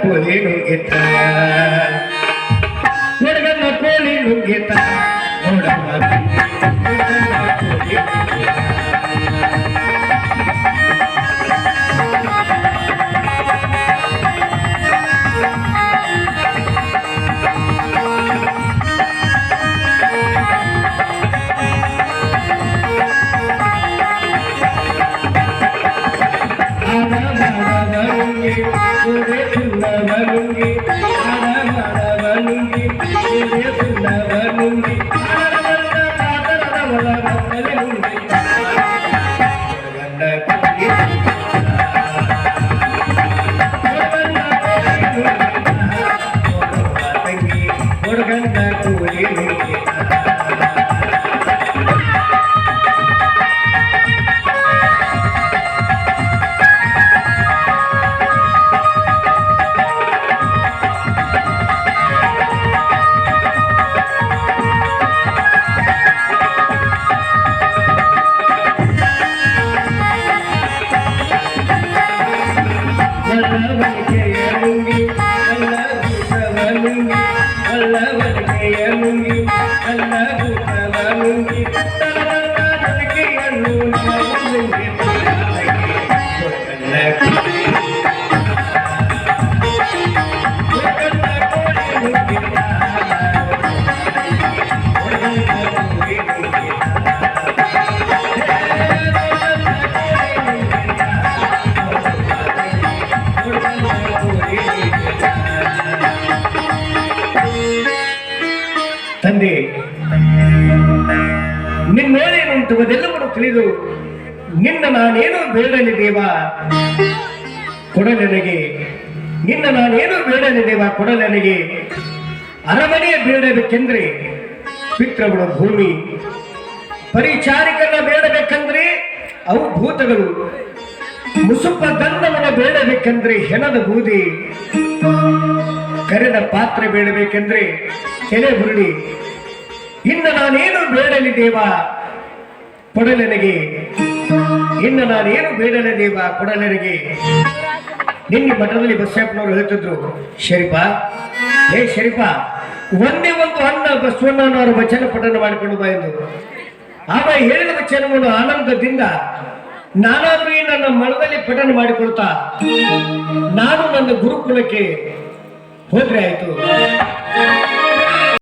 ಕೊಡಗನ್ನ ಕೋಲಿ ನುಗ್ಗಿತ ಕೊಡಗನ್ನ ಕೋಲಿ ನುಗ್ಗಿತ ನೋಡಮ್ಮ నరుంగి నరుంగి నడమడవ I'm gonna get. ನಿನ್ನೇನೇನುಂಟು ಅದೆಲ್ಲವನ್ನು ತಿಳಿದು ನಿನ್ನ ನಾನೇನು ಬೇಡಲಿ ದೇವ? ಕೊಡಲೆನಗೆ. ನಿನ್ನ ನಾನೇನು ಬೇಡಲಿ ದೇವ? ಕೊಡಲೆನಗೆ. ಅರಮನೆಯ ಬೇಡಬೇಕೆಂದ್ರೆ ಪಿತೃಗಳ ಭೂಮಿ. ಪರಿಚಾರಿಕನ ಬೇಡಬೇಕಂದ್ರೆ ಅವು ಭೂತಗಳು. ಮುಸುಪ ದಂಡವನ್ನ ಬೇಡಬೇಕಂದ್ರೆ ಹೆಣದ ಬೂದಿ. ಕರೆದ ಪಾತ್ರೆ ಬೇಡಬೇಕೆಂದ್ರೆ ಕೆಲೆ ಹುರುಳಿ ಇನ್ನು ನಾನೇನು ಬೇಡಲಿ ದೇವ? ಕೊಡಲನಿಗೆ. ಇನ್ನು ನಾನೇನು ಬೇಡಲಿ ದೇವ? ಕೊಡಲನಿಗೆ. ನಿನ್ನೆ ಮಠದಲ್ಲಿ ಬಸಪ್ಪನವರು ಹೇಳ್ತಿದ್ರು, ಶರೀಫ ಹೇ ಶರೀಫ, ಒಂದೇ ಒಂದು ಅನ್ನ ಬಸವಣ್ಣನವರು ವಚನ ಪಠನ ಮಾಡಿಕೊಂಡು ಬಾ ಎಂದು. ಆಮ ಹೇಳಿದ ವಚನವನ್ನು ಆನಂದದಿಂದ ನಾನಾದ್ರೂ ನನ್ನ ಮನದಲ್ಲಿ ಪಠನ ಮಾಡಿಕೊಳ್ತಾ ನಾನು ನನ್ನ ಗುರುಕುಲಕ್ಕೆ ಹೋದ್ರೆ ಆಯ್ತು.